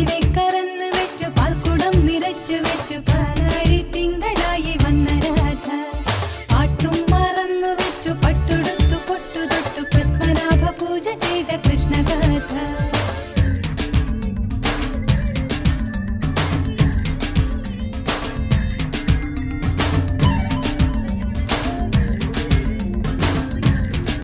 മനസ്സിനെ കറന്ന് വെച്ചു പാൽക്കുടം നിറച്ചു വെച്ചു പാലാടി തിങ്കളായി വന്ന രാധ. പാട്ടും മറന്നു വെച്ചു പട്ടുടുത്തു പൊട്ടു തൊട്ടു പത്മനാഭ പൂജ ചെയ്ത കൃഷ്ണഗാഥ.